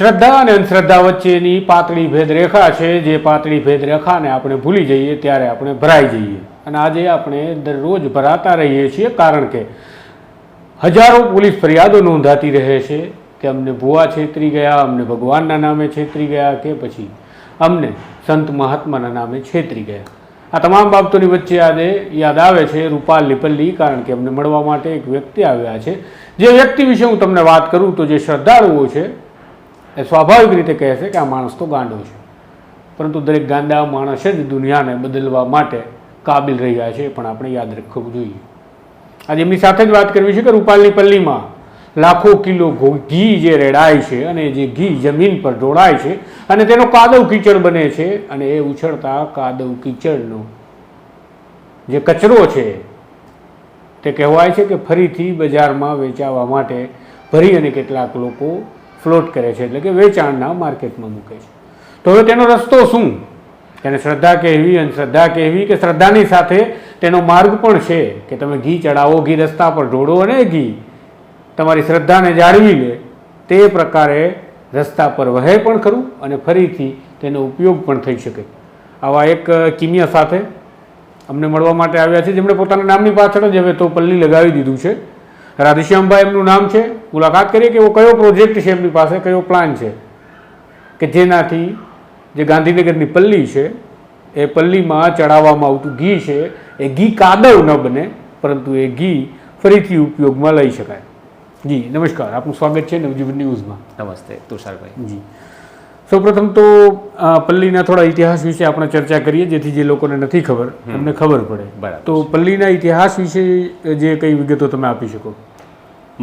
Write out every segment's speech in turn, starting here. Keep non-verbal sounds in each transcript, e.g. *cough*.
શ્રદ્ધા અને અંધશ્રદ્ધા વચ્ચેની પાતળી ભેદરેખા છે. જે પાતળી ભેદરેખાને આપણે ભૂલી જઈએ ત્યારે આપણે ભરાઈ જઈએ. અને આજે આપણે દરરોજ ભરાતા રહીએ છીએ કારણ કે હજારો પોલીસ ફરિયાદો નોંધાતી રહે છે કે અમને ભૂવા છેતરી ગયા, અમને ભગવાનના નામે છેતરી ગયા કે પછી અમને સંત મહાત્માના નામે છેતરી ગયા. આ તમામ બાબતોની વચ્ચે આજે યાદ આવે છે રૂપાલ લીપલ્લી કારણ કે અમને મળવા માટે એક વ્યક્તિ આવ્યા છે. જે વ્યક્તિ વિશે હું તમને વાત કરું તો જે શ્રદ્ધાળુઓ છે એ સ્વાભાવિક રીતે કહે છે કે આ માણસ તો ગાંડો છે. પરંતુ દરેક ગાંડા માણસ જ દુનિયાને બદલવા માટે કાબિલ રહ્યા છે પણ આપણે યાદ રાખવું જોઈએ. આજે એમની સાથે જ વાત કરવી છે કે રૂપાલની પલ્લીમાં લાખો કિલો ઘી જે રેડાય છે અને જે ઘી જમીન પર ઢોળાય છે અને તેનો કાદવ કીચડ બને છે અને એ ઉછળતા કાદવ કીચડનો જે કચરો છે તે કહેવાય છે કે ફરીથી બજારમાં વેચાવા માટે ભરી અને કેટલાક લોકો ફ્લોટ કરે છે, એટલે કે વેચાણના માર્કેટમાં મૂકે છે. તો હવે તેનો રસ્તો શું? તેને શ્રદ્ધા કહેવી અને શ્રદ્ધા કહેવી કે શ્રદ્ધાની સાથે તેનો માર્ગ પણ છે કે તમે ઘી ચડાવો, ઘી રસ્તા પર ઢોળો અને ઘી તમારી શ્રદ્ધાને જાળવી લે. તે પ્રકારે રસ્તા પર વહે પણ ખરું અને ફરીથી તેનો ઉપયોગ પણ થઈ શકે. આવા એક કિમિયા સાથે અમને મળવા માટે આવ્યા છે, જેમણે પોતાના નામની પાછળ જ હવે તો પલ્લી લગાવી દીધું છે. રાધેશ્યામભાઈ એમનું નામ છે? મુલાકાત કરીએ કે એવો કયો પ્રોજેક્ટ છે એમની પાસે? કયો પ્લાન છે? કે જેનાથી જે ગાંધીનગરની પલ્લી છે એ પલ્લીમાં ચડાવવામાં આવતું ઘી છે એ ઘી કાદવ ન બને પરંતુ એ ઘી ફરીથી ઉપયોગમાં લઈ શકાય. જી નમસ્કાર. આપનું સ્વાગત છે નવજીવન ન્યૂઝમાં. નમસ્તે તુષારભાઈ. જી. સૌપ્રથમ તો પલ્લીના થોડા ઇતિહાસ વિશે આપણે ચર્ચા કરીએ જેથી જે લોકોને નથી ખબર એમને ખબર પડે. બરાબર. તો પલ્લીના ઇતિહાસ વિશે જે કઈ વિગતો તમે આપી શકો?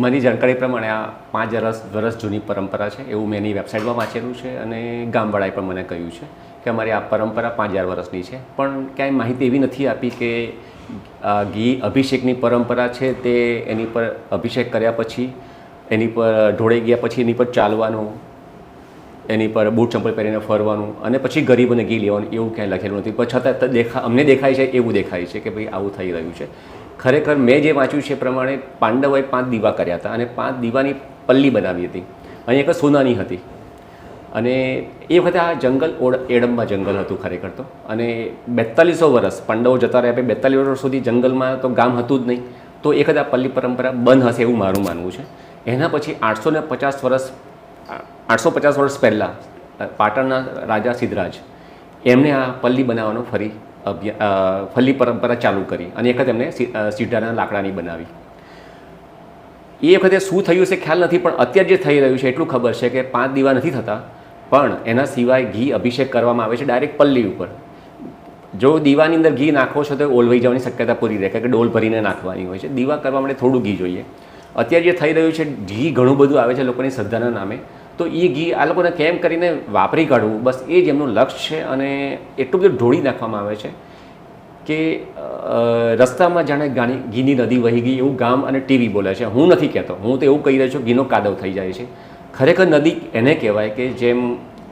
મારી જાણકારી પ્રમાણે આ પાંચ વર્ષ વર્ષ જૂની પરંપરા છે. એવું મેં એની વેબસાઇટમાં વાંચેલું છે અને ગામવાળાએ પણ મને કહ્યું છે કે અમારી આ પરંપરા પાંચ હજાર વર્ષની છે. પણ ક્યાંય માહિતી એવી નથી આપી કે ઘી અભિષેકની પરંપરા છે તે એની પર અભિષેક કર્યા પછી, એની પર ઢોળાઈ ગયા પછી એની પર ચાલવાનું, એની પર બૂટ ચંપલ પહેરીને ફરવાનું અને પછી ગરીબોને ઘી લેવાનું એવું ક્યાંય લખેલું નથી. પણ છતાં દેખા, અમને દેખાય છે, એવું દેખાય છે કે ભાઈ આવું થઈ રહ્યું છે. ખરેખર મેં જે વાંચ્યું છે એ પ્રમાણે પાંડવોએ પાંચ દીવા કર્યા હતા અને પાંચ દીવાની પલ્લી બનાવી હતી. અહીં એક સોનાની હતી. અને એ વખતે આ જંગલ ઓડ એડમમાં જંગલ હતું ખરેખર તો. અને બેતાલીસો વર્ષ, પાંડવો જતા રહ્યા બેતાલીસ વર્ષ સુધી જંગલમાં તો ગામ હતું જ નહીં. તો એક વખત આ પલ્લી પરંપરા બંધ હશે એવું મારું માનવું છે. એના પછી આઠસો ને પચાસ વર્ષ આઠસો પચાસ વર્ષ પહેલાં, પાટણના રાજા સિદ્ધરાજ, એમણે આ પલ્લી બનાવવાનો ફરી પલ્લી પરંપરા ચાલુ કરી અને એક વખત એમને સીઢાના લાકડાની બનાવી. એ વખતે શું થયું છે ખ્યાલ નથી, પણ અત્યારે જે થઈ રહ્યું છે એટલું ખબર છે કે પાંચ દીવા નથી થતા, પણ એના સિવાય ઘી અભિષેક કરવામાં આવે છે ડાયરેક્ટ પલ્લી ઉપર. જો દીવાની અંદર ઘી નાખો છો તો ઓલવાઈ જવાની શક્યતા પૂરી રહે કે ડોલ ભરીને નાખવાની હોય છે. દીવા કરવા માટે થોડું ઘી જોઈએ. અત્યારે જે થઈ રહ્યું છે, ઘી ઘણું બધું આવે છે લોકોની શ્રદ્ધાના નામે. તો એ ઘી આ લોકોને કેમ કરીને વાપરી કાઢવું? બસ એ જ એમનું લક્ષ્ય છે અને એટલું બધું ઢોળી નાખવામાં આવે છે કે રસ્તામાં જાણે ગાણી, ઘીની નદી વહી ગઈ એવું ગામ અને ટીવી બોલે છે. હું નથી કહેતો. હું તો એવું કહી રહ્યો છું, ઘીનો કાદવ થઈ જાય છે. ખરેખર નદી એને કહેવાય કે જેમ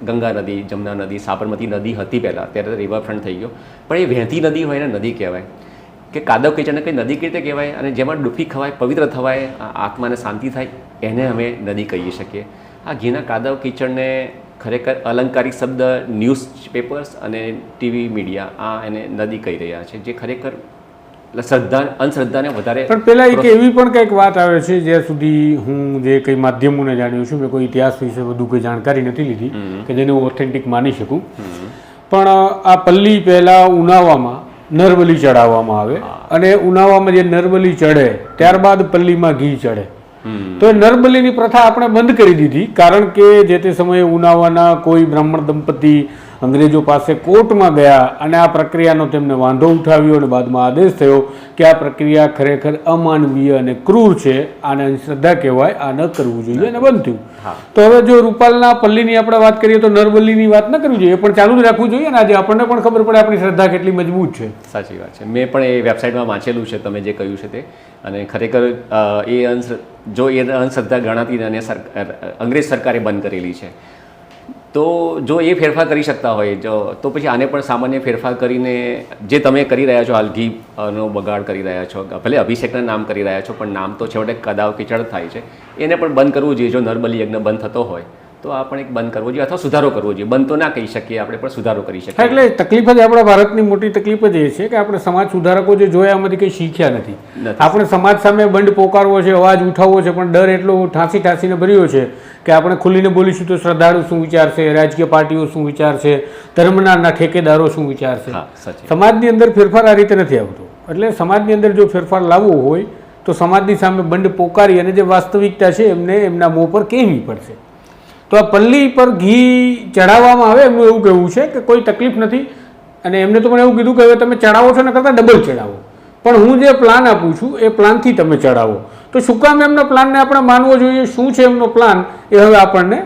ગંગા નદી, જમના નદી, સાબરમતી નદી હતી પહેલાં, ત્યારે રિવરફ્રન્ટ થઈ ગયો. પણ એ વહેતી નદી હોય એને નદી કહેવાય. કે કાદવ કિચડને કંઈ નદી કઈ રીતે કહેવાય અને જેમાં ડૂબકી ખવાય, પવિત્ર થવાય આત્માને શાંતિ થાય, એને અમે નદી કહી શકીએ. આ ઘીના કાદવ કિચડને ખરેખર અલંકારિક શબ્દ ન્યૂઝ પેપર્સ અને ટીવી મીડિયા આ એને નદી કહી રહ્યા છે જે ખરેખર શ્રદ્ધા અંધશ્રદ્ધાને વધારે પણ પેલા એક એવી પણ કંઈક વાત આવે છે જ્યાં સુધી હું જે કંઈ માધ્યમોને જાણ્યું છું મેં કોઈ ઇતિહાસ વિશે વધુ કોઈ જાણકારી નથી લીધી કે જેને હું ઓથેન્ટિક માની શકું. પણ આ પલ્લી પહેલા ઉનાવામાં નરબલી ચડાવવામાં આવે અને ઉનાવામાં જે નરબલી ચડે ત્યારબાદ પલ્લીમાં ઘી ચડે. તો એ નરબલીની પ્રથા આપણે બંધ કરી દીધી, કારણ કે જે તે સમયે ઉનાવાના કોઈ બ્રાહ્મણ દંપતી અંગ્રેજો પાસે કોર્ટમાં ગયા અને આ પ્રક્રિયાનો તેમને વાંધો ઉઠાવ્યો અને બાદમાં આદેશ થયો કે આ પ્રક્રિયા ખરેખર અમાનવીય અને ક્રૂર છે. આને અંધશ્રદ્ધા કહેવાય. આ ન કરવું જોઈએ અને બંધ થયું. તો હવે જો રૂપાલના પલ્લીની આપણે વાત કરીએ તો નરબલ્લીની વાત ન કરવી જોઈએ પણ ચાલુ જ રાખવું જોઈએ અને આજે આપણને પણ ખબર પડે આપણી શ્રદ્ધા કેટલી મજબૂત છે. સાચી વાત છે. મેં પણ એ વેબસાઇટમાં વાંચેલું છે તમે જે કહ્યું છે તે. અને ખરેખર એ અંશ જો એ અંધશ્રદ્ધા ગણાતી અને અંગ્રેજ સરકારે બંધ કરેલી છે તો જો એ ફેરફાર કરી શકતા હોય, જો, તો પછી આને પણ સામાન્ય ફેરફાર કરીને જે તમે કરી રહ્યા છો હાલ ઘીનો બગાડ કરી રહ્યા છો, ભલે અભિષેકના નામ કરી રહ્યા છો, પણ નામ તો છેવટે કદાવ કિચડ થાય છે. એને પણ બંધ કરવું જોઈએ, જો નર્મલી યજ્ઞ બંધ થતો હોય. તો આ પણ એક બંધ કરવો જોઈએ અથવા સુધારો કરવો જોઈએ. બંધ તો ના કહી શકીએ આપણે પણ સુધારો કરી શકીએ. એટલે તકલીફ જ આપણા ભારતની મોટી તકલીફ જ એ છે કે આપણે સમાજ સુધારકો જે જોયા એમાંથી કંઈ શીખ્યા નથી. આપણે સમાજ સામે બંધ પોકારવો છે અવાજ ઉઠાવવો છે પણ ડર એટલો ઠાંસી ઠાંસીને ભર્યો છે કે આપણે ખુલીને બોલીશું તો શ્રદ્ધાળુ શું વિચારશે રાજકીય પાર્ટીઓ શું વિચારશે ધર્મના ના ઠેકેદારો શું વિચારશે. સમાજની અંદર ફેરફાર આ રીતે નથી આવતો. એટલે સમાજની અંદર જો ફેરફાર લાવવો હોય તો સમાજની સામે બંધ પોકારી અને જે વાસ્તવિકતા છે એમને એમના મોં પર કહેવી પડશે. તો આ પલ્લી પર ઘી ચડાવવામાં આવે, એમનું એવું કહેવું છે કે કોઈ તકલીફ નથી. અને એમને તો મને એવું કીધું કે હવે તમે ચડાવો છો ને કરતાં ડબલ ચડાવો પણ હું જે પ્લાન આપું છું, એ પ્લાનથી તમે ચડાવો તો શું કામ એમના પ્લાનને આપણે માનવો જોઈએ? શું છે એમનો પ્લાન એ હવે આપણને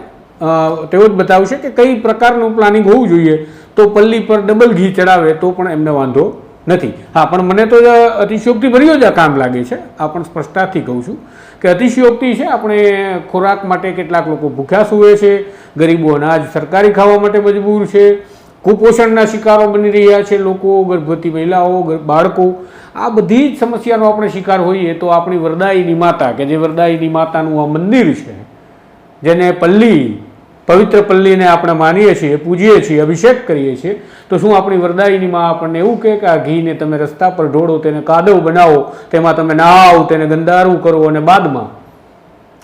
તેઓ જ બતાવશે કે કઈ પ્રકારનું પ્લાનિંગ હોવું જોઈએ. તો પલ્લી પર ડબલ ઘી ચડાવે તો પણ એમને વાંધો નથી. હા, પણ મને તો અતિશયોક્તિ ભર્યો જ આ કામ લાગે છે. આ પણ સ્પષ્ટતાથી કહું છું કે અતિશયોક્તિ છે. આપણે ખોરાક માટે કેટલાક લોકો ભૂખ્યા સૂવે છે. ગરીબો અનાજ સરકારી ખાવા માટે મજબૂર છે. કુપોષણના શિકારો બની રહ્યા છે. લોકો, ગર્ભવતી મહિલાઓ બાળકો. આ બધી જ સમસ્યાનો આપણે શિકાર હોઈએ તો આપણી વરદાયીની માતા, કે જે વરદાયીની માતાનું આ મંદિર છે, જેને પલ્લી પવિત્ર પલ્લીને આપણે માનીએ છીએ, પૂજીએ છીએ, અભિષેક કરીએ છીએ, તો શું આપણી વરદાયની માં આપણને એવું કહે કે આ ઘીને તમે રસ્તા પર ઢોળો, તેને કાદવ બનાવો, તેમાં તમે નાવ, તેને ગંદારું કરો અને બાદમાં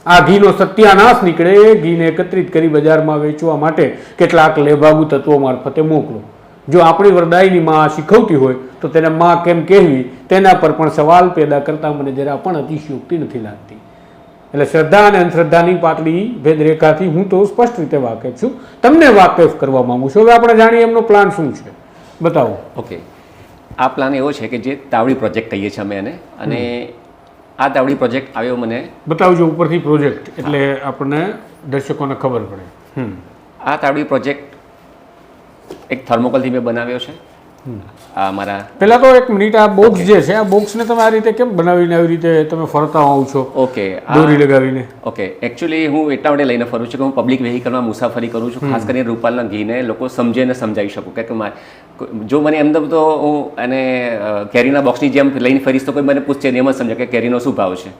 આ ઘીનો સત્યાનાશ નીકળે એ ઘીને એકત્રિત કરી બજારમાં વેચવા માટે કેટલાક લેભાગુ તત્વો મારફતે મોકલો. જો આપણી વરદાયની માં શીખવતી હોય, તો તેને માં કેમ કહેવી? તેના પર પણ સવાલ પેદા કરતા મને જરા પણ અતિશયોક્તિ નથી લાગતી. એટલે શ્રદ્ધા અને અંધશ્રદ્ધાની પાતળી ભેદરેખાથી હું તો સ્પષ્ટ રીતે વાકેફ છું. તમને વાકેફ કરવા માંગુ છું. હવે આપણે જાણીએ એમનો પ્લાન શું છે. બતાવો. ઓકે આ પ્લાન એવો છે કે જે તાવડી પ્રોજેક્ટ કહીએ છીએ અમે એને. અને આ તાવડી પ્રોજેક્ટ આવ્યો મને બતાવજો ઉપરથી પ્રોજેક્ટ એટલે આપણને દર્શકોને ખબર પડે. હમ. આ તાવડી પ્રોજેક્ટ એક થર્મોકોલથી મેં બનાવ્યો છે. આ મારા પહેલા તો એક મિનિટ આ બોક્સ જે છે આ બોક્સને તમે આ રીતે કેમ બનાવીને આવી રીતે તમે ફરતા હોવ છો? ઓકે દોરી લગાવીને. ઓકે એકચ્યુઅલી હું એટલા માટે લઈને ફરું છું કે હું પબ્લિક વેહિકલમાં મુસાફરી કરું છું ખાસ કરીને રૂપાલના ઘીને લોકો સમજે ને સમજાવી શકું. કે કે મારે જો મને એમ તો હું અને કેરીના બોક્સની જેમ લઈને ફરીશ તો કોઈ મને પૂછશે ને એમ જ સમજે કે કેરીનો શું ભાવ છે.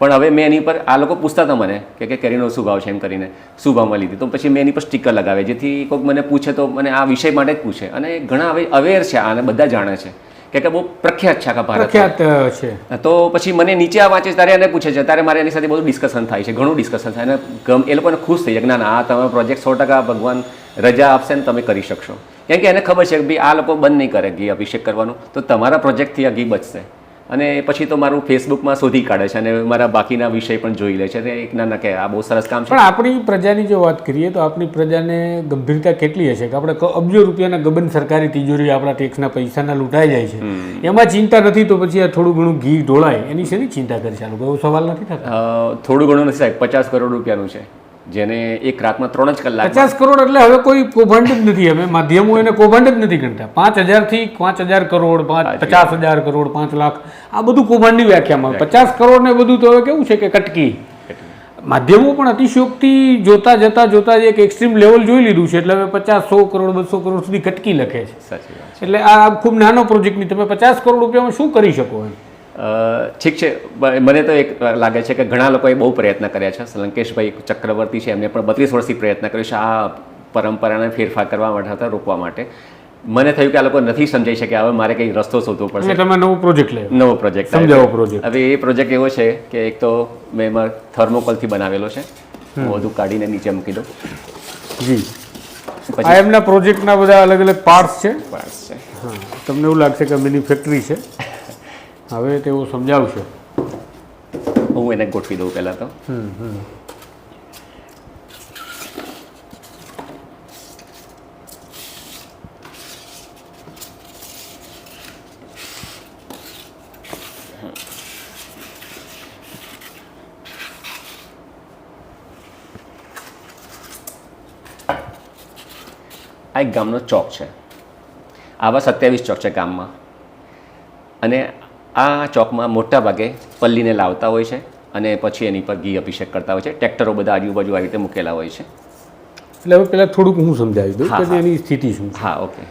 પણ હવે મેં એની પર આ લોકો પૂછતા હતા મને કે કે કેરીનો શું ભાવ છે એમ કરીને. શું ભાવમાં લીધી? તો પછી મેં એની પર સ્ટીકર લગાવે જેથી કોઈક મને પૂછે તો મને આ વિષય માટે જ પૂછે. અને ઘણા હવે અવેર છે આને બધા જાણે છે કે કે બહુ પ્રખ્યાત છે આખા ભારત પ્રખ્યાત છે. તો પછી મને નીચે આ વાંચે છે, ત્યારે એને પૂછે છે. ત્યારે મારે એની સાથે બધું ડિસ્કશન થાય છે ઘણું ડિસ્કશન થાય અને ગમ એ લોકોને ખુશ થઈ જાય ના ના આ તમે પ્રોજેક્ટ સો ટકા ભગવાન રજા આપશે ને તમે કરી શકશો. કેમ કે એને ખબર છે કે ભાઈ આ લોકો બંધ નહીં કરે ઘી અભિષેક કરવાનું. તો તમારા પ્રોજેક્ટથી આ ઘી બચશે. અને પછી તો મારું ફેસબુકમાં શોધી કાઢે છે અને મારા બાકીના વિષય પણ જોઈ લે છે. અને એક ના કે આ બહુ સરસ કામ છે. પણ આપણી પ્રજાની જો વાત કરીએ તો આપણી પ્રજાને ગંભીરતા કેટલી હશે? કે આપણે અબજો રૂપિયાના ગબન સરકારી તિજોરી આપણા ટેક્સના પૈસાના લૂંટાઈ જાય છે. એમાં ચિંતા નથી તો પછી આ થોડું ઘણું ઘી ઢોળાય. એની શેની ચિંતા કરી છે? આ લોકો એવો સવાલ નથી થતો? થોડું ઘણું નથી સાહેબ. પચાસ કરોડ રૂપિયાનું છે. જેને એક રાતમાં ત્રણ જ કલાક પચાસ કરોડ એટલે હવે કોઈ કૌભાંડ જ નથી. અમે માધ્યમો એને કૌભાંડ જ નથી ગણતા. પાંચ હજારથી પાંચ હજાર કરોડ પાંચ પચાસ હજાર કરોડ પાંચ લાખ. આ બધું કૌભાંડની વ્યાખ્યામાં પચાસ કરોડ ને બધું તો હવે કેવું છે કે કટકી. માધ્યમો પણ અતિશયોક્તિ જોતા જતા જોતા એક એક્સ્ટ્રીમ લેવલ જોઈ લીધું છે. એટલે હવે પચાસ સો કરોડ બસો કરોડ સુધી કટકી લખે છે. એટલે આ ખૂબ નાનો પ્રોજેક્ટની તમે પચાસ કરોડ રૂપિયામાં શું કરી શકો એમ? ઠીક છે. મને તો એક લાગે છે કે ઘણા લોકોએ બહુ પ્રયત્ન કર્યા છે. લંકેશભાઈ ચક્રવર્તી છે એમને પણ બત્રીસ વર્ષથી પ્રયત્ન કર્યો છે આ પરંપરાને ફેરફાર કરવા માટે હતા રોકવા માટે. મને થયું કે આ લોકો નથી સમજાઈ શક્યા. હવે મારે કંઈ રસ્તો શોધવો પડશે. એટલે તમે નવો પ્રોજેક્ટ લેવો નવો પ્રોજેક્ટ સમજાવો પ્રોજેક્ટ. હવે એ પ્રોજેક્ટ એવો છે કે એક તો મેં એમાં થર્મોકોલથી બનાવેલો છે. હું બધું કાઢીને નીચે મૂકી દઉં. જી. પછી આ એમના પ્રોજેક્ટના બધા અલગ અલગ પાર્ટ્સ છે? પાર્ટ્સ છે. તમને એવું લાગશે કે મિની ફેક્ટરી છે. હવે તેઓ સમજાવશે. હું એને ગોઠવી દઉં પહેલાં તો. આ એક ગામનો ચોક છે. આવા સત્યાવીસ ચોક છે ગામમાં. અને આ ચોકમાં મોટા ભાગે પલ્લીને લાવતા હોય છે અને પછી એની પર ઘી અભિષેક કરતા હોય છે. ટ્રેક્ટરો બધા આજુબાજુ આવી રીતે મૂકેલા હોય છે. એટલે હવે પહેલાં થોડુંક હું સમજાવી દઉં કે એની સ્થિતિ શું હા ઓકે.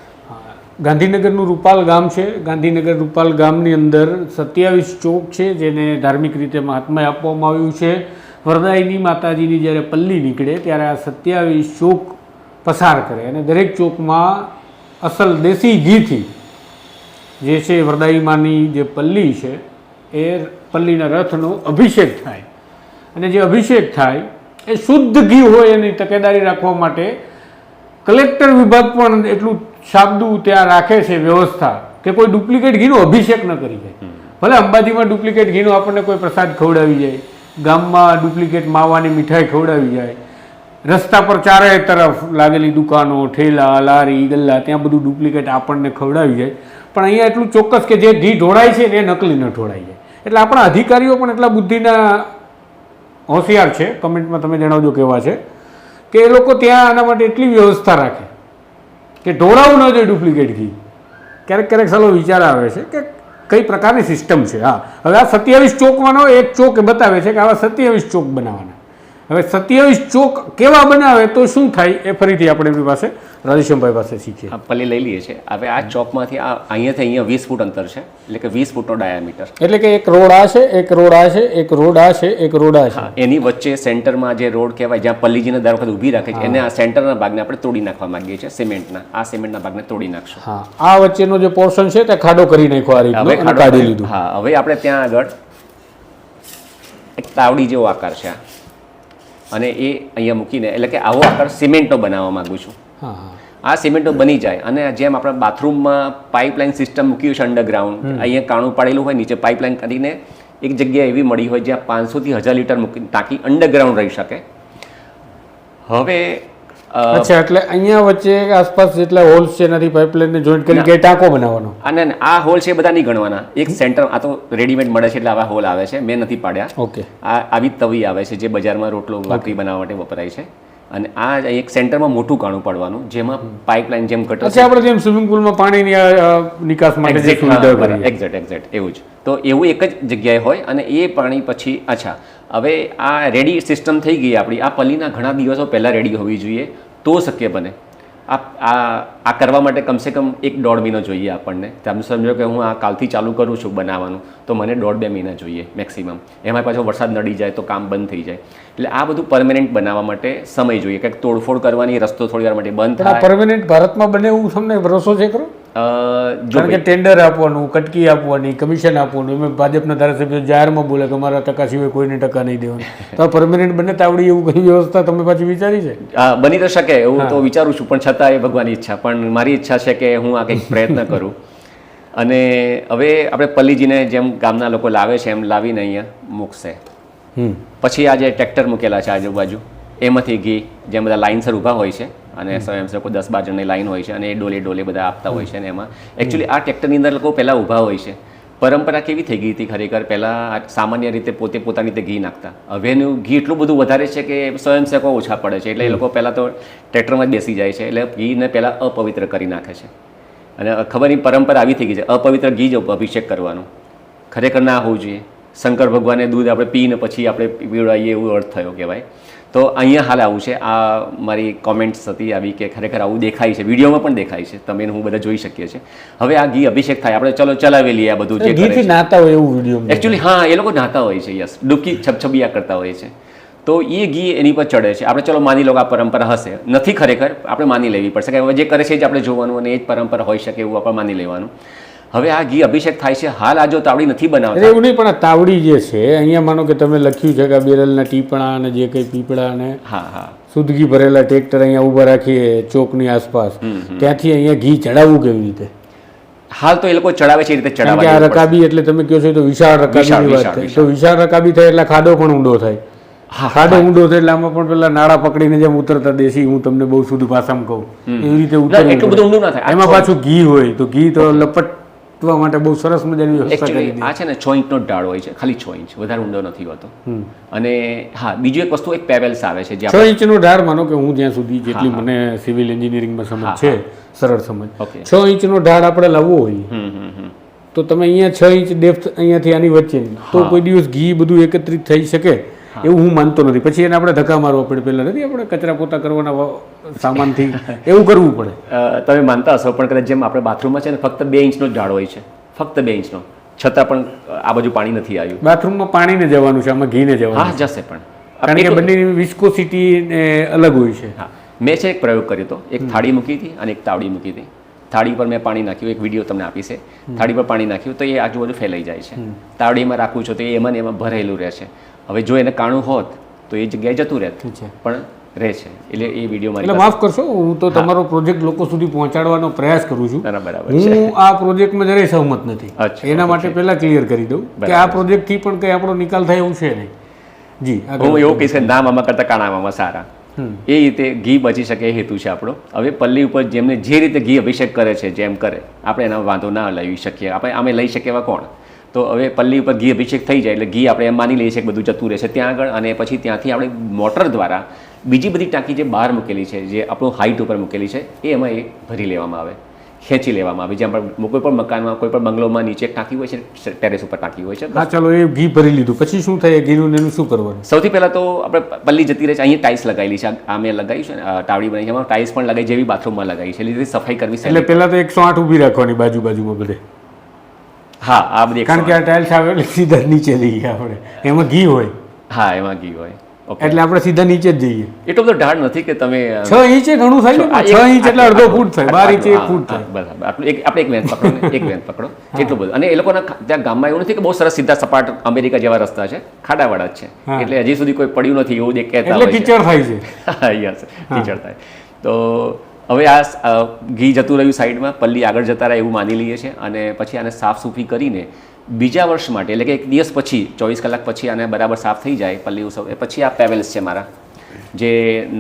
ગાંધીનગરનું રૂપાલ ગામ છે. ગાંધીનગર રૂપાલ ગામની અંદર સત્યાવીસ ચોક છે જેને ધાર્મિક રીતે મહાત્મા આપવામાં આવ્યું છે. વરદાયની માતાજીની જ્યારે પલ્લી નીકળે ત્યારે આ સત્યાવીસ ચોક પસાર કરે. અને દરેક ચોકમાં અસલ દેશી ઘીથી જે છે વરદાયીમાની જે પલ્લી છે એ પલ્લીના રથનો અભિષેક થાય. અને જે અભિષેક થાય એ શુદ્ધ ઘી હોય એની તકેદારી રાખવા માટે કલેક્ટર વિભાગ પણ એટલું સાબદું ત્યાં રાખે છે વ્યવસ્થા કે કોઈ ડુપ્લિકેટ ઘીનો અભિષેક ન કરી જાય. ભલે અંબાજીમાં ડુપ્લિકેટ ઘીનો આપણને કોઈ પ્રસાદ ખવડાવી જાય ગામમાં ડુપ્લિકેટ માવાની મીઠાઈ ખવડાવી જાય રસ્તા પર ચારે તરફ લાગેલી દુકાનો ઠેલા લારી ગલ્લા ત્યાં બધું ડુપ્લિકેટ આપણને ખવડાવી જાય. પણ અહીંયા એટલું ચોક્કસ કે જે ઘી ઢોળાય છે એ નકલી ન ઢોળાઈ જાય એટલે આપણા અધિકારીઓ પણ એટલા બુદ્ધિના હોશિયાર છે. કમેન્ટમાં તમે જણાવજો કેવા છે. કે એ લોકો ત્યાં આના માટે એટલી વ્યવસ્થા રાખે કે ઢોળાવું ન જોઈએ ડુપ્લિકેટ ઘી ક્યારેક ક્યારેક સાલો વિચાર આવે છે કે કઈ પ્રકારની સિસ્ટમ છે. હા, હવે આ સત્યાવીસ ચોકવાનો એક ચોક બતાવે છે કે આવા સત્યાવીસ ચોક બનાવવાના. હવે સત્યાવીસ ચોક કેવા બનાવે તો શું થાય એ ફરીથી આપણે એમની પાસે રાધેશ્યામભાઈ પાસે શીખીએ. પલ્લી લઈ લઈએ છીએ. હવે આ ચોકમાંથી આ અહીંયાથી અહીંયા વીસ ફૂટ અંતર છે. એટલે કે વીસ ફૂટનો ડાયામીટર એટલે કે એક રોડ આ છે એક રોડ આ છે એક રોડ આ છે એક રોડ આ છે. એની વચ્ચે સેન્ટરમાં જે રોડ કહેવાય જ્યાં પલ્લીજીને દર વખત ઊભી રાખે છે એને આ સેન્ટરના ભાગને આપણે તોડી નાખવા માંગીએ છીએ સિમેન્ટના. આ સિમેન્ટના ભાગને તોડી નાખશું. હા આ વચ્ચેનો જે પોર્શન છે તે ખાડો કરી નાખ્યો આ રીતે હવે કાઢી લીધું. હા હવે આપણે ત્યાં આગળ એક તાવડી જેવો આકાર છે આ. અને એ અહીંયા મૂકીને એટલે કે આવો આકાર સિમેન્ટનો બનાવવા માંગુ છું. આ સિમેન્ટો બની જાય અને જેમ આપણે બાથરૂમમાં પાઇપલાઇન સિસ્ટમ મૂકી છે અંડરગ્રાઉન્ડ અહીંયા કાણું પાડેલું હોય નીચે પાઇપલાઇન કરીને એક જગ્યાએ એવી મળી હોય જ્યાં પાંચસોથી હજાર લીટર મૂકી ટાંકી અંડરગ્રાઉન્ડ રહી શકે. હવે અચ્છા એટલે અહીંયા વચ્ચે આસપાસ જેટલા હોલ્સ છે એનાથી પાઇપલાઇનને જોઈન્ટ કરી કે ટાંકો બનાવવાનો? અને આ હોલ છે બધા નહીં ગણવાના. એક સેન્ટર આ તો રેડીમેડ મળે છે એટલે આવા હોલ આવે છે. મેં નથી પાડ્યા. ઓકે. આ આવી તવી આવે છે જે બજારમાં રોટલો ભાખરી બનાવવા માટે વપરાય છે. અને આ એક સેન્ટરમાં મોટું કાણું પડવાનું જેમાં પાઇપલાઇન જેમ કટર છે આપણે જેમ સ્વિમિંગ પુલમાં પાણીની નિકાસ માટે એક્ઝેક્ટ એક્ઝેક્ટ એવું જ. તો એવું એક જ જગ્યાએ હોય અને એ પાણી પછી અચ્છા. હવે આ રેડી સિસ્ટમ થઈ ગઈ આપણી. આ પલ્લીના ઘણા દિવસો પહેલાં રેડી હોવી જોઈએ. તો શક્ય બને. આ આ આ કરવા માટે કમસે કમ એક દોઢ મહિનો જોઈએ આપણને. તમે સમજો કે હું આ કાલથી ચાલુ કરું છું બનાવવાનું તો મને દોઢ બે મહિના જોઈએ મેક્સિમમ એમાં પાછો વરસાદ નડી જાય તો કામ બંધ થઈ જાય. એટલે આ બધું પરમેનન્ટ બનાવવા માટે સમય જોઈએ. કંઈક તોડફોડ કરવાની રસ્તો થોડી વાર માટે બંધ થાય. પરમેનન્ટ ભારતમાં બને એવું તમને ભરોસો છે ખરો? કારણ કે ટેન્ડર આપવાનું કટકી આપવાની કમિશન આપવાનું એમાં ભાજપના ધારાસભ્યો જાહેરમાં બોલે કે અમારા ટકા સિવાય કોઈને ટકા નહીં દેવાનું. તો આ પરમેનન્ટ બને તાવડી એવું કઈ વ્યવસ્થા તમે પાછી વિચારી છે? બની તો શકે એવું તો વિચારું છું પણ છતાં એ ભગવાનની ઈચ્છા. પણ મારી ઈચ્છા છે કે હું આ કંઈક પ્રયત્ન *laughs* કરું. અને હવે આપણે પલ્લીજીને જેમ ગામના લોકો લાવે છે એમ લાવીને અહીંયા મૂકશે. પછી આ જે ટ્રેક્ટર મૂકેલા છે આજુબાજુ એમાંથી ઘી જેમ બધા લાઇનસર ઊભા હોય છે અને સ્વયંસેવકો દસ બાર જણની લાઈન હોય છે અને એ ડોલે ડોલે બધા આપતા હોય છે અને એમાં. એકચ્યુઅલી આ ટ્રેક્ટરની અંદર લોકો પહેલાં ઊભા હોય છે. પરંપરા કેવી થઈ ગઈ હતી ખરેખર? પહેલાં સામાન્ય રીતે પોતે પોતાની રીતે ઘી નાખતા. હવેનું ઘી એટલું બધું વધારે છે કે સ્વયંસેવકો ઓછા પડે છે. એટલે એ લોકો પહેલાં તો ટ્રેક્ટરમાં જ બેસી જાય છે. એટલે ઘીને પહેલાં અપવિત્ર કરી નાખે છે. અને ખબર નહીં પરંપરા આવી થઈ ગઈ છે. અપવિત્ર ઘી જ અભિષેક કરવાનો. ખરેખર ના હોવું જોઈએ. શંકર ભગવાને દૂધ આપણે પીને પછી આપણે પીવડાવીએ એવું અર્થ થયો કહેવાય. તો અહીંયા હાલ આવું છે. આ મારી કોમેન્ટ્સ હતી આવી કે ખરેખર આવું દેખાય છે. વિડીયોમાં પણ દેખાય છે. તમે હું બધા જોઈ શકીએ છીએ. હવે આ ઘી અભિષેક થાય. આપણે ચલો ચલાવી લઈએ આ બધું જે ઘીથી નાતા હોય એવું વીડિયો એકચ્યુઅલી હા એ લોકો નાતા હોય છે. યસ ડૂબકી છબછબિયા કરતા હોય છે. તો એ ઘી એની પર ચડે છે. આપણે ચલો માની લો કે આ પરંપરા હશે. નથી ખરેખર. આપણે માની લેવી પડશે. કે હવે જે કરે છે જ આપણે જોવાનું અને એ જ પરંપરા હોઈ શકે એવું આપણે માની લેવાનું. હવે આ ઘી અભિષેક થાય છે. હાલ આ જો તાવડી નથી બનાવતા. એવું નહીં પણ આ તાવડી જે છે અહીંયા માનો કે તમે લખ્યું છે કે બેરલના ટીપણા અને જે કંઈ પીપળા અને હા હા. સુદગી ભરેલા ટ્રેક્ટર અહીંયા ઊભા રાખીએ ચોકની આસપાસ ત્યાંથી અહીંયા ઘી ચડાવવું કેવી રીતે? હાલ તો એ લોકો ચડાવે છે એ રીતે ચડાવે આ રકાબી એટલે તમે કહો છો તો વિશાળ રકાબી વાત થાય તો વિશાળ રકાબી થાય એટલે ખાડો પણ ઊંડો થાય. હા ખાડો ઊંડો થાય એટલે આમાં પણ પેલા નાળા પકડીને જેમ ઉતરતા દેશી હું તમને બહુ શુદ્ધ ભાષામાં કહું એવી રીતે ના, ઉતરવું એટલું બધું ઊંડું ના થાય. એમાં પાછું ઘી હોય. તો ઘી તો લપટવા માટે બહુ સરસ મજાની વ્યવસ્થા કરી આ છે ને છ ઇંચનો ઢાળ હોય છે ખાલી છ ઇંચ વધારે ઊંડો નથી હોતો. અને હા બીજું એક વસ્તુ એક પેવેલ્સ આવે છે છ ઇંચનો ઢાળ માનો કે હું જ્યાં સુધી જેટલી મને સિવિલ એન્જિનિયરિંગમાં સમજ છે સરળ સમજ. છ ઇંચનો ઢાળ આપણે લાવવો હોય તો તમે અહીંયા છ ઇંચ ડેપ્થ અહીંયાથી આની વચ્ચે. તો કોઈ દિવસ ઘી બધું એકત્રિત થઈ શકે? એવું હું માનતો નથી. પછી એને આપણે ધક્કા મારવા પડે. પહેલાં નથી આપણે કચરા પોતા કરવાના સામાનથી એવું કરવું પડે. તમે માનતા હશો પણ કદાચ જેમ આપણે બાથરૂમમાં છે ને ફક્ત બે ઇંચનો જ ઝાડ હોય છે. ફક્ત બે ઇંચનો. છતાં પણ આ બાજુ પાણી નથી આવ્યું. બાથરૂમમાં પાણીને જવાનું છે આમાં ઘીને જવાનું હા જશે પણ. કારણ કે બંનેની વિસ્કોસિટી અલગ હોય છે. હા. મેં છે એક પ્રયોગ કર્યો હતો. એક થાળી મૂકી હતી અને એક તાવડી મૂકી હતી. થાળી પર મેં પાણી નાખ્યું. એક વીડિયો તમને આપી છે થાળી પર પાણી નાખ્યું તો એ આજુબાજુ ફેલાઈ જાય છે. તાવડીમાં રાખું છું તો એ એમાં એમાં ભરેલું રહે છે. હવે જો એને કાણું હોત તો એ જગ્યાએ જતું રહેત. છે. પણ રહે છે. એટલે એ વીડિયો મારી એટલે માફ કરશો હું તો તમારો પ્રોજેક્ટ લોકો સુધી પહોંચાડવાનો પ્રયાસ કરું છું. બરાબર હું આ પ્રોજેક્ટમાં જરાય સહમત નથી. એના માટે પહેલા ક્લિયર કરી દઉં કે આ પ્રોજેક્ટથી પણ કંઈ આપણો નિકાલ થાય એવું છે નહીં. જી હું એવું કહીશ કે ના મામા કરતાં કાણા મામા સારા. એ રીતે ઘી બચી શકે એ હેતુ છે આપણો. હવે પલ્લી ઉપર જેમને જે રીતે ઘી અભિષેક કરે છે જેમ કરે આપણે એના વાંધો ના લઈ શકીએ. આપણે આમે લઈ શકીએ એવા કોણ? તો હવે પલ્લી ઉપર ઘી અભિષેક થઈ જાય એટલે ઘી આપણે એમ માની લઈએ છીએ કે બધું જતું રહેશે ત્યાં આગળ અને પછી ત્યાંથી આપણે મોટર દ્વારા બીજી બધી ટાંકી જે બહાર મૂકેલી છે જે આપણું હાઇટ ઉપર મૂકેલી છે એ એમાં એ ભરી લેવામાં આવે ખેંચી લેવામાં આવે. જેમ પણ કોઈ પણ મકાનમાં કોઈ પણ બંગલોમાં નીચે એક ટાંકી હોય છે ટેરેસ ઉપર ટાંકી હોય છે હા ચાલો એ ઘી ભરી લીધું. પછી શું થાય? ઘીનું એનું શું કરવાનું? સૌથી પહેલાં તો આપણે પલ્લી જતી રહે છે અહીંયા ટાઇલ્સ લગાવેલી છે. આ મેં લગાવી છે તાવડી બની છે એમાં ટાઇલ્સ પણ લગાવી જેવી બાથરૂમમાં લગાવી છે. એટલે સફાઈ કરવી એટલે પહેલાં તો એકસો આઠ ઊભી રાખવાની બાજુ બાજુમાં બધે. હા આ બધી કારણ કે આ ટાઇલ્સ આવે એટલે સીધા નીચે જઈએ આપણે. એમાં ઘી હોય. હા એમાં ઘી હોય. એટલે આપણે સીધા નીચે જ જઈએ. એટલો બધો ઢાળ નથી કે તમે છ ઇંચે ઘણું થાય ને? છ ઇંચ એટલે અડધો ફૂટ થાય. બાર ઇંચ એક ફૂટ થાય. બરાબર. આટલું એક આપણે એક વેન પકડો એક વેન પકડો. એટલું બધું. અને એ લોકોના ત્યાં ગામમાં એવું નથી કે બહુ સરસ સીધા સપાટ અમેરિકા જેવા રસ્તા છે. ખાડાવાળા જ છે. એટલે હજી સુધી કોઈ પડ્યું નથી એવું દેખ કહેતા એટલે કીચડ થાય છે. *laughs* યસ કીચડ થાય. તો હવે આ ઘી જતું રહ્યું સાઈડમાં પલ્લી આગળ જતા રહે એવું માની લઈએ છીએ અને પછી આને સાફ સૂફી કરીને બીજા વર્ષ માટે એટલે કે એક દિવસ પછી ચોવીસ કલાક પછી આને બરાબર સાફ થઈ જાય પલ્લી ઉત્સવ એ પછી આ પેવેલ્સ છે મારા જે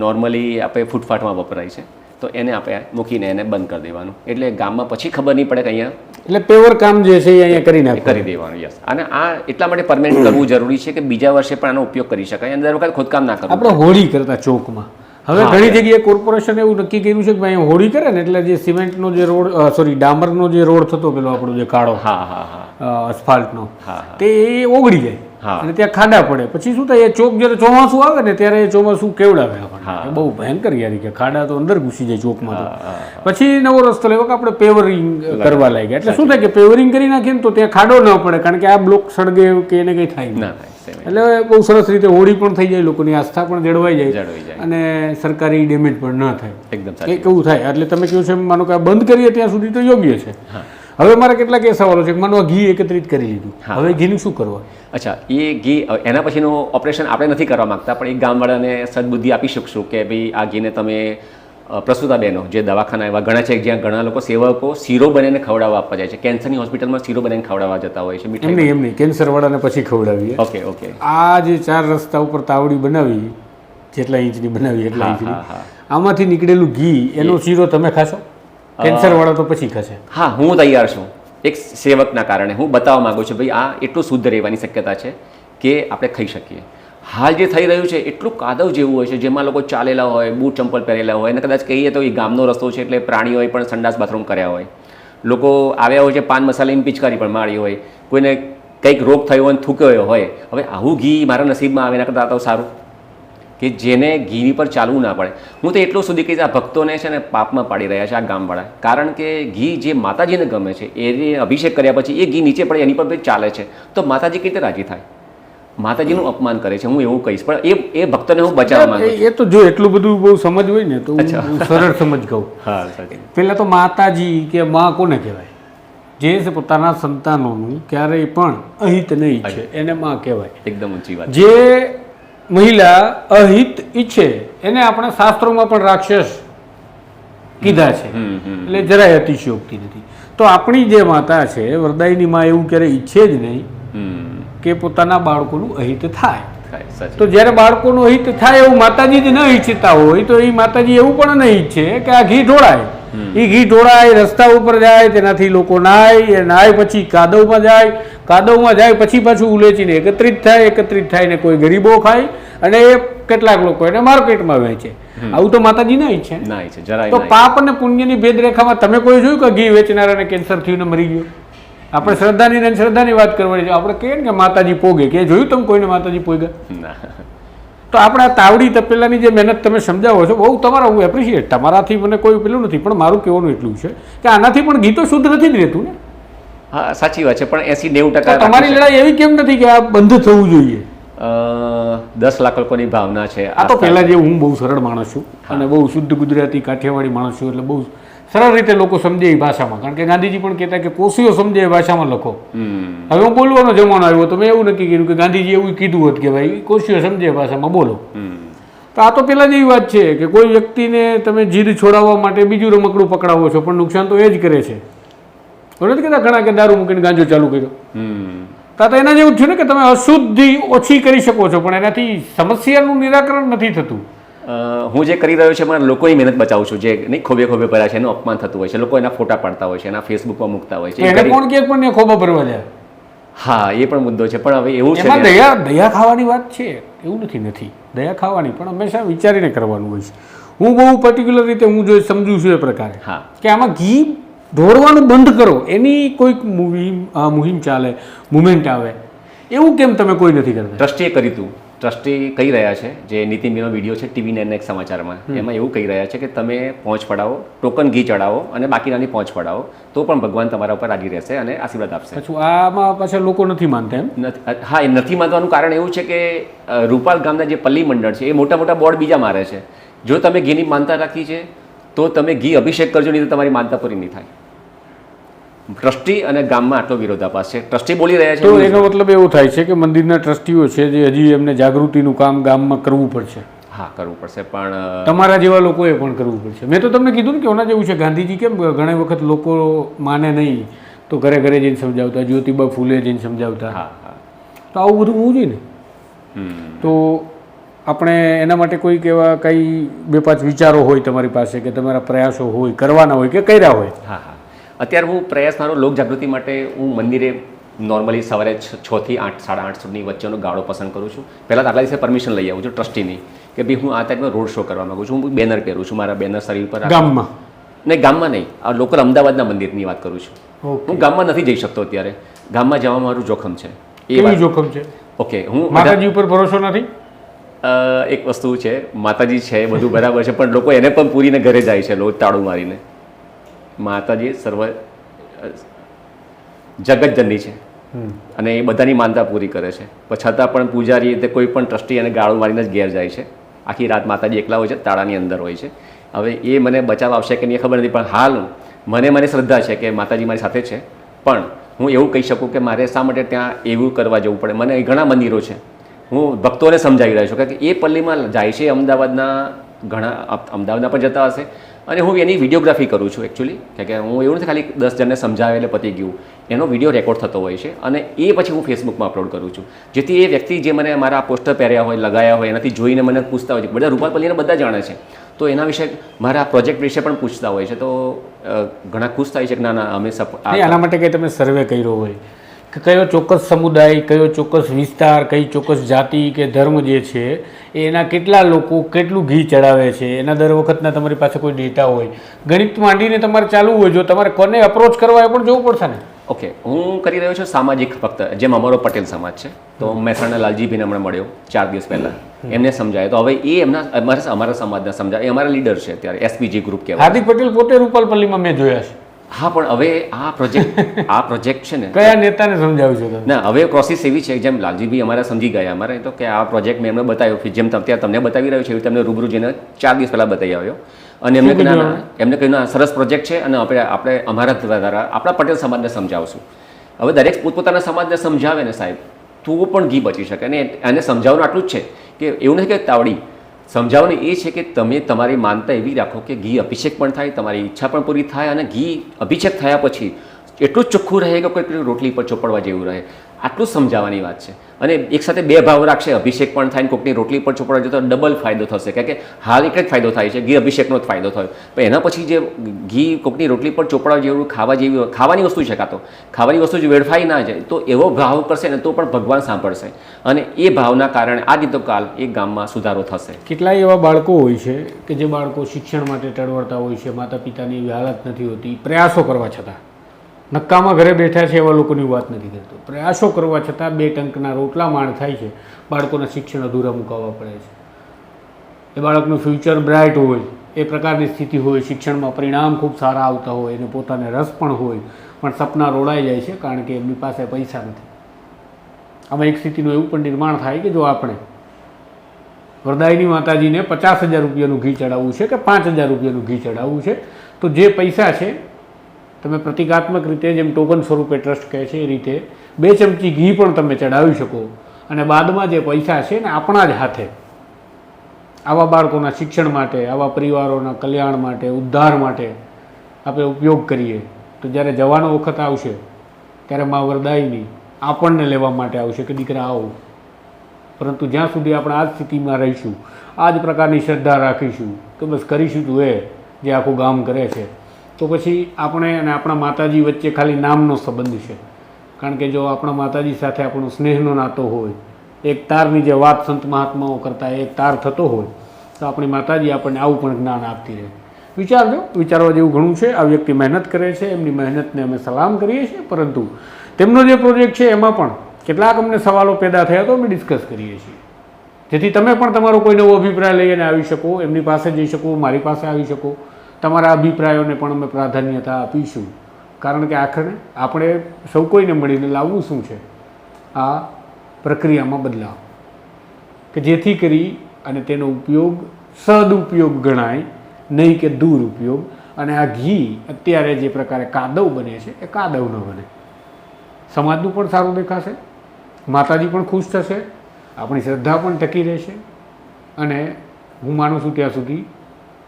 નોર્મલી આપણે ફૂટફાટમાં વપરાય છે. તો એને આપણે મૂકીને એને બંધ કરી દેવાનું. એટલે ગામમાં પછી ખબર નહીં પડે કે અહીંયા એટલે પેવર કામ જે છે એ અહીંયા કરી એ કરી દેવાનું યસ અને આ એટલા માટે પરમેનન્ટ કરવું જરૂરી છે કે બીજા વર્ષે પણ આનો ઉપયોગ કરી શકાય. અને દર વખત ખોદકામ ના કરવું આપણે હોળી કરતા ચોકમાં. હવે ઘણી જગ્યાએ કોર્પોરેશન એવું નક્કી કર્યું છે કે ભાઈ હોળી કરે ને એટલે જે સિમેન્ટનો જે રોડ સોરી ડામરનો જે રોડ થતો પેલો આપણો જે કાળો હા હા હા. અસ્ફાલ્ટનો તે એ ઓગળી જાય. હા. અને ત્યાં ખાડા પડે. પછી શું થાય એ ચોક જ્યારે ચોમાસું આવે ને ત્યારે એ ચોમાસું કેવડાવે આપણને. હા. બહુ ભયંકર યારી કે ખાડા તો અંદર ઘૂસી જાય ચોકમાં. પછી નવો રસ્તો લેવો કે આપણે પેવરિંગ કરવા લાગ્યા. એટલે શું થાય કે પેવરિંગ કરી નાખીએ ને તો ત્યાં ખાડો ન પડે કારણ કે આ બ્લોક સળગે કે એને કંઈ થાય ના થાય. એટલે બહુ સરસ રીતે હોળી પણ થઈ જાય લોકોની આસ્થા પણ જળવાઈ જાય જળવાઈ જાય. અને સરકારી ડેમેજ પણ ન થાય. એકદમ એ કેવું થાય? એટલે તમે કહ્યું છે માનો કે બંધ કરીએ ત્યાં સુધી તો યોગ્ય છે. હવે મારા કેટલાક એ સવાલો છે? માનો આ ઘી એકત્રિત કરી લીધું. હવે ઘીનું શું કરવા? અચ્છા એ ઘી એના પછીનું ઓપરેશન આપણે નથી કરવા માંગતા પણ એક ગામવાળાને સદબુદ્ધિ આપી શકશું કે ભાઈ આ ઘીને તમે પ્રસૂતા બહેનો જે દવાખાના એવા ઘણા છે જ્યાં ઘણા લોકો સેવકો શીરો બનાવીને ખવડાવવા આપવા જાય છે. કેન્સરની હોસ્પિટલમાં શીરો બનાવીને ખવડાવવા જતા હોય છે એમ નહીં એમ નહીં. કેન્સર પછી ખવડાવીએ. Okay okay. આ જે ચાર રસ્તા ઉપર તાવડી બનાવી જેટલા ઇંચની બનાવી એટલા ઇંચની. આમાંથી નીકળેલું ઘી એનો શીરો તમે ખાશો? કેન્સરવાળા તો પછી ખાશે. હા હું તૈયાર છું. એક સેવકના કારણે હું બતાવવા માગું છું ભાઈ આ એટલું શુદ્ધ રહેવાની શક્યતા છે કે આપણે ખાઈ શકીએ. હાલ જે થઈ રહ્યું છે, એટલું કાદવ જેવું હોય છે, જેમાં લોકો ચાલેલા હોય, બૂટ ચંપલ પહેરેલા હોય, અને કદાચ કહીએ તો એ ગામનો રસ્તો છે એટલે પ્રાણીઓએ પણ સંડાસ બાથરૂમ કર્યા હોય. લોકો આવ્યા હોય છે, પાન મસાલાની પિચકારી પણ મારી હોય. કોઈને કંઈક રોગ થયો હોય થૂક્યો હોય હવે આવું ઘી મારા નસીબમાં આવે એના કરતાં તો સારું. કે જેને ઘીની પર ચાલવું ના પડે. હું તો એટલું સુધી કહીશ, આ ભક્તોને છે ને પાપમાં પાડી રહ્યા છે આ ગામવાળા. કારણ કે ઘી જે માતાજીને ગમે છે એ અભિષેક કર્યા પછી એ ઘી નીચે પડે, એની પર ચાલે છે. તો માતાજી કઈ રીતે રાજી થાય? માતાજીનું અપમાન કરે છે હું એવું કહીશ. પણ એ એ ભક્તને હું બચાવવા માંગુ છું. એ તો જો એટલું બધું બહુ સમજ હોય ને તો સરળ સમજ કહું. *laughs* હા પહેલાં તો માતાજી કે માં કોને કહેવાય? જે પોતાના સંતાનોનું ક્યારેય પણ અહિત નહીં ઈચ્છે એને માં કહેવાય. એકદમ ઊંચી વાત. જે મહિલા અહિત ઈચ્છે એને આપણે શાસ્ત્રોમાં પણ રાક્ષસ કીધા છે. એટલે જરાય અતિશયોક્તિ નથી. તો આપણી જે માતા છે વરદાયની માં એવું ક્યારેય ઈચ્છે જ નહીં. કે પોતાના બાળકોનું અહિત થાય. તો જ્યારે બાળકોનું અહિત થાય એવું માતાજી જ ન ઈચ્છતા હોય તો એ માતાજી એવું પણ નહીં ઈચ્છે કે આ ઘી ઢોળાય. એ ઘી ઢોળાય રસ્તા ઉપર જાય તેનાથી લોકો નાય એ નાય પછી કાદવમાં જાય. કાદવમાં જાય પછી પાછું ઉલેચીને એકત્રિત થાય એકત્રિત થાય ને કોઈ ગરીબો ખાય અને એ કેટલાક લોકો એને માર્કેટમાં વેચે. આવું તો માતાજી ના ઈચ્છે. ને. ના તો પાપ અને પુણ્યની ભેદરેખામાં તમે કોઈ જોયું કે ઘી વેચનારાને કેન્સર થયું ને મરી ગયો? આપણે શ્રદ્ધાની ને શ્રદ્ધાની વાત કરવાની છે. આપણે કહીએ ને કે માતાજી પોગે. કે જોયું તમે કોઈને માતાજી પોગ્યા તો આપણે આ તાવડી તપેલાની જે મહેનત તમે સમજાવો છો બહુ તમારા હું એપ્રિશિએટ તમારાથી મને કોઈ પેલું નથી પણ મારું કહેવાનું એટલું છે કે આનાથી પણ ગીતો શુદ્ધ નથી જ રહેતું ને? હા સાચી વાત છે પણ એસી નેવું ટકા તમારી લડાઈ એવી કેમ નથી કે આ બંધ થવું જોઈએ? દસ લાખ લોકોની ભાવના છે આ તો પહેલાં જે હું બહુ સરળ માણસ છું અને બહુ શુદ્ધ ગુજરાતી કાઠિયાવાડી માણસ છું એટલે બહુ સરળ રીતે લોકો સમજે એ ભાષામાં. કારણ કે ગાંધીજી પણ કહેતા કે કોશીઓ સમજે એ ભાષામાં લખો. હવે હું બોલવાનો જમાનો આવ્યો તો મેં એવું નક્કી કર્યું કે ગાંધીજી એવું કીધું હોત કે ભાઈ કોશીઓ સમજે એ ભાષામાં બોલો. તો આ તો પહેલાં જેવી વાત છે કે કોઈ વ્યક્તિને તમે જીદ છોડાવવા માટે બીજું રમકડું પકડાવો છો પણ નુકસાન તો એ જ કરે છે. નથી કહેતા ઘણા કે દારૂ મૂકીને ગાંજો ચાલુ કર્યો. હમ. તો આ તો એના જેવું જ થયું ને કે તમે અશુદ્ધિ ઓછી કરી શકો છો પણ એનાથી સમસ્યાનું નિરાકરણ નથી થતું. હું જે કરી રહ્યો છે મારા લોકોની મહેનત બચાવું છું. જે નહીં ખોબે ખોબે ભર્યા છે એનું અપમાન થતું હોય છે લોકો એના ફોટા પાડતા હોય છે એના ફેસબુકમાં મૂકતા હોય છે. એને કોણ કે પણ ખોબા ભરવા જાય હા એ પણ મુદ્દો છે. પણ હવે એવું છે દયા દયા ખાવાની વાત છે. એવું નથી નથી. દયા ખાવાની પણ હંમેશા વિચારીને કરવાનું હોય છે. હું બહુ પર્ટિક્યુલર રીતે હું જો સમજુ છું એ પ્રકારે હા. કે આમાં ઘી ઢોળવાનું બંધ કરો. એની કોઈક મુહિમ મુહિમ ચાલે મુમેન્ટ આવે. એવું કેમ તમે કોઈ નથી કરતા? ટ્રસ્ટીએ કરી હતું ટ્રસ્ટી કહી રહ્યા છે જે નીતિનભાઈનો વીડિયો છે ટીવી નાઇન એક સમાચારમાં. એમાં એવું કહી રહ્યા છે કે તમે પહોંચ પડાવો ટોકન ઘી ચડાવો અને બાકીનાની પહોંચ પડાવો તો પણ ભગવાન તમારા ઉપર રાજી રહેશે અને આશીર્વાદ આપશે. પછી આમાં પાછા લોકો નથી માનતા એમ? હા એ નથી માનવાનું કારણ એવું છે કે રૂપાલ ગામના જે પલ્લી મંડળ છે એ મોટા મોટા બોર્ડ બીજા મારે છે. જો તમે ઘીની માનતા રાખી છે તો તમે ઘી અભિષેક કરજો નહીં તો તમારી માનતા પૂરી નહીં થાય. ટ્રસ્ટી અને ગામમાં આટલો વિરોધાભાસ છે. ટ્રસ્ટી બોલી રહ્યા તો એનો મતલબ એવો થાય છે કે મંદિરના ટ્રસ્ટીઓ છે જે હજી એમને જાગૃતિનું કામ ગામમાં કરવું પડશે. હા કરવું પડશે પણ તમારા જેવા લોકોએ પણ કરવું પડશે. મેં તો તમને કીધું ને કે ઓના જેવું છે. ગાંધીજી કેમ ઘણી વખત લોકો માને નહીં તો ઘરે ઘરે જઈને સમજાવતા જ્યોતિબા ફૂલે જઈને સમજાવતા. હા હા. તો આવું બધું હોવું જોઈએ ને? તો આપણે એના માટે કોઈક એવા કંઈ બે પાંચ વિચારો હોય તમારી પાસે કે તમારા પ્રયાસો હોય કરવાના હોય કે કર્યા હોય? હા હા. અત્યારે હું પ્રયાસ મારો લોક જાગૃતિ માટે હું મંદિરે નોર્મલી સવારે છ છ થી આઠ સાડા આઠ સુધીની વચ્ચેનો ગાળો પસંદ કરું છું. પહેલાં તો આગલા દિવસે પરમિશન લઈ આવું છું ટ્રસ્ટીની કે ભાઈ હું આ ટાઈપનો રોડ શો કરવા માગું છું. હું બેનર પહેરું છું મારા બેનર શરીર પર. ગામમાં? નહીં ગામમાં નહીં. આ લોકલ અમદાવાદના મંદિરની વાત કરું છું. હું ગામમાં નથી જઈ શકતો અત્યારે. ગામમાં જવા મારું જોખમ છે. એ જોખમ છે? ઓકે હું માતાજી ઉપર ભરોસો નથી? એક વસ્તુ છે. માતાજી છે બધું બરાબર છે પણ લોકો એને પણ પૂરીને ઘરે જાય છે લોક તાળું મારીને. માતાજી સર્વ જગતજનની છે. અને એ બધાની માનતા પૂરી કરે છે. પણ છતાં પણ પૂજારી તે કોઈ પણ ટ્રસ્ટી અને ગાળું મારીને જ ઘેર જાય છે. આખી રાત માતાજી એકલા હોય છે તાળાની અંદર હોય છે. હવે એ મને બચાવ આવશે કે નહીં એ ખબર નથી પણ હાલ મને મને શ્રદ્ધા છે કે માતાજી મારી સાથે છે. પણ હું એવું કહી શકું કે મારે શા માટે ત્યાં એવું કરવા જવું પડે? મને ઘણા મંદિરો છે. હું ભક્તોને સમજાવી રહ્યો છું કારણ કે એ પલ્લીમાં જાય છે અમદાવાદના ઘણા અમદાવાદના પણ જતા હશે. અને હું એની વિડીયોગ્રાફી કરું છું એકચ્યુઅલી કે હું એવું નથી ખાલી દસ જણને સમજાવે એટલે પતી ગયું. એનો વીડિયો રેકોર્ડ થતો હોય છે અને એ પછી હું ફેસબુકમાં અપલોડ કરું છું. જેથી એ વ્યક્તિ જે મને મારા પોસ્ટર પહેર્યા હોય, લગાયા હોય, એનાથી જોઈને મને પૂછતા હોય છે. બધા રૂપાલપલ્લીને બધા જાણે છે. તો એના વિશે મારા પ્રોજેક્ટ વિશે પણ પૂછતા હોય છે. તો ઘણા ખુશ થાય છે કે ના ના, અમે આના માટે કંઈ તમે સર્વે કર્યો હોય. કે કયો ચોક્કસ સમુદાય કયો ચોક્કસ વિસ્તાર કઈ ચોક્કસ જાતિ કે ધર્મ જે છે એના કેટલા લોકો કેટલું ઘી ચડાવે છે? એના દર વખતના તમારી પાસે કોઈ ડેટા હોય. ગણિત માંડીને તમારે ચાલવું હોય જો તમારે કોને અપ્રોચ કરવા એ પણ જોવું પડશે ને. ઓકે હું કરી રહ્યો છું સામાજિક ફક્ત. જેમ અમારો પટેલ સમાજ છે તો મહેસાણા લાલજીભાઈને હમણાં મળ્યો ચાર દિવસ પહેલાં. એમને સમજાય. તો હવે એ એમના અમારા અમારા સમાજના સમજાય એ અમારા લીડર છે અત્યારે એસપીજી ગ્રુપ કહેવાય. હાર્દિક પટેલ પોતે રૂપાલપલ્લીમાં મેં જોયા છે. હા પણ હવે આ પ્રોજેક્ટ *laughs* આ પ્રોજેક્ટ છે ને કયા નેતાને સમજાવ્યું છે ના હવે પ્રોસેસ એવી છે જેમ લાલજીભાઈ અમારા સમજી ગયા. અમારે તો કે આ પ્રોજેક્ટ મેં એમને બતાવ્યો જેમ ત્યાં તમને બતાવી રહ્યો છે એવી તમને રૂબરૂ જઈને ચાર દિવસ પહેલાં બતાવી આવ્યો. અને એમને કહ્યું એમને? કહ્યું ના સરસ પ્રોજેક્ટ છે અને આપણે આપણે અમારા દ્વારા આપણા પટેલ સમાજને સમજાવશું. હવે દરેક પોતપોતાના સમાજને સમજાવે ને સાહેબ તો પણ ઘી બચી શકે. અને એને સમજાવવાનું આટલું જ છે કે એવું નથી કે તાવડી સમજાવવાનું એ છે કે તમે તમારી માનતા એવી રાખો કે ઘી અભિષેક પણ થાય, તમારી ઈચ્છા પણ પૂરી થાય અને ઘી અભિષેક થયા પછી એટલું ચોખ્ખું રહે કે કોઈ રોટલી પર ચોપડવા જેવું રહે. આટલું સમજાવવાની વાત છે. અને એક સાથે બે ભાવ રાખશે, અભિષેક પણ થાય ને કોઈકની રોટલી પર ચોપડા જતો ડબલ ફાયદો થશે. કારણ કે હાલ એક જ ફાયદો થાય છે, ઘી અભિષેકનો જ ફાયદો થયો. પણ એના પછી જે ઘી કોકની રોટલી પર ચોપડા જેવું, ખાવા જેવી ખાવાની વસ્તુ છે કાં તો? ખાવાની વસ્તુ જે વેડફાઈ ના જાય, તો એવો ભાવ કરશે ને તો પણ ભગવાન સાંભળશે. અને એ ભાવના કારણે આ તો કાલ એ ગામમાં સુધારો થશે. કેટલાય એવા બાળકો હોય છે કે જે બાળકો શિક્ષણ માટે ટળવળતા હોય છે માતા પિતાની હાલત નથી હોતી, પ્રયાસો કરવા છતાં? નક્કામાં ઘરે બેઠા છે એવા લોકોની વાત નથી કરતો પ્રયાસો કરવા છતાં બે ટંકના રોટલા માણ થાય છે. બાળકોના શિક્ષણ અધૂરા મુકાવવા પડે છે. એ બાળકનું ફ્યુચર બ્રાઇટ હોય, એ પ્રકારની સ્થિતિ હોય, શિક્ષણમાં પરિણામ ખૂબ સારા આવતા હોય, એને પોતાને રસ પણ હોય, પણ સપના રોડાઈ જાય છે કારણ કે એમની પાસે પૈસા નથી. આમાં એક સ્થિતિનું એવું પણ નિર્માણ થાય કે જો આપણે વરદાયની માતાજીને પચાસ હજાર રૂપિયાનું ઘી ચડાવવું છે કે પાંચ હજાર રૂપિયાનું ઘી ચડાવવું છે, તો જે પૈસા છે તમે પ્રતિકાત્મક રીતે જેમ ટોકન સ્વરૂપે ટ્રસ્ટ કહે છે એ રીતે બે ચમચી ઘી પણ તમે ચડાવી શકો. અને બાદમાં જે પૈસા છે ને આપણા જ હાથે, આવા બાળકોના શિક્ષણ માટે, આવા પરિવારોના કલ્યાણ માટે, ઉદ્ધાર માટે આપણે ઉપયોગ કરીએ. તો જ્યારે જવાનો વખત આવશે, ત્યારે મા વરદાયની આપણને લેવા માટે આવશે કે દીકરા આવો. પરંતુ જ્યાં સુધી આપણે આ જ સ્થિતિમાં રહીશું, આ જ પ્રકારની શ્રદ્ધા રાખીશું કે બસ કરીશું તું એ જે આખું ગામ કરે છે. તો પછી આપણે અને આપણા માતાજી વચ્ચે ખાલી નામનો સંબંધ છે. કારણ કે જો આપણા માતાજી સાથે આપણો સ્નેહનો નાતો હોય, એક તારની જે વાત સંત મહાત્માઓ કરતા એક તાર થતો હોય, તો આપણી માતાજી આપણને આવું પણ જ્ઞાન આપતી રહે. વિચારજો, વિચારવા જેવું ઘણું છે. આ વ્યક્તિ મહેનત કરે છે, એમની મહેનતને અમે સલામ કરીએ છીએ, પરંતુ તેમનો જે પ્રોજેક્ટ છે એમાં પણ કેટલાક અમને સવાલો પેદા થયા તો અમે ડિસ્કસ કરીએ છીએ. જેથી તમે પણ તમારો કોઈ નવો અભિપ્રાય લઈને આવી શકો, એમની પાસે જઈ શકો, મારી પાસે આવી શકો. તમારા અભિપ્રાયોને પણ અમે પ્રાધાન્યતા આપીશું. કારણ કે આખરે આપણે સૌ કોઈને મળીને લાવવું શું છે? આ પ્રક્રિયામાં બદલાવ. કે જેથી કરી અને તેનો ઉપયોગ સદુપયોગ ગણાય, નહીં કે દુરુપયોગ. અને આ ઘી અત્યારે જે પ્રકારે કાદવ બને છે, એ કાદવ ન બને. સમાજનું પણ સારું દેખાશે, માતાજી પણ ખુશ થશે, આપણી શ્રદ્ધા પણ ટકી રહેશે. અને હું માનું છું ત્યાં સુધી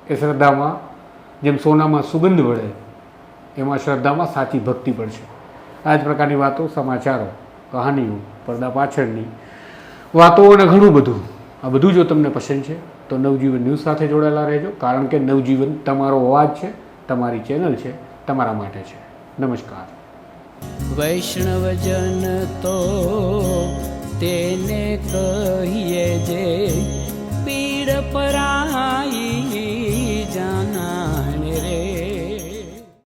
એ શ્રદ્ધામાં જેમ સોનામાં સુગંધ વળે, એમાં શ્રદ્ધામાં સાચી ભક્તિ પડશે. આ જ પ્રકારની વાતો સમાચારો, કહાનીઓ, પડદા પાછળની વાતો અને ઘણું બધું. આ બધું જો તમને પસંદ છે, તો નવજીવન ન્યૂઝ સાથે જોડાયેલા રહેજો, કારણ કે નવજીવન તમારો અવાજ છે, તમારી ચેનલ છે, તમારા માટે છે. નમસ્કાર. વૈષ્ણવજન તો તેને કહીએ જે, પીડ પરાઈ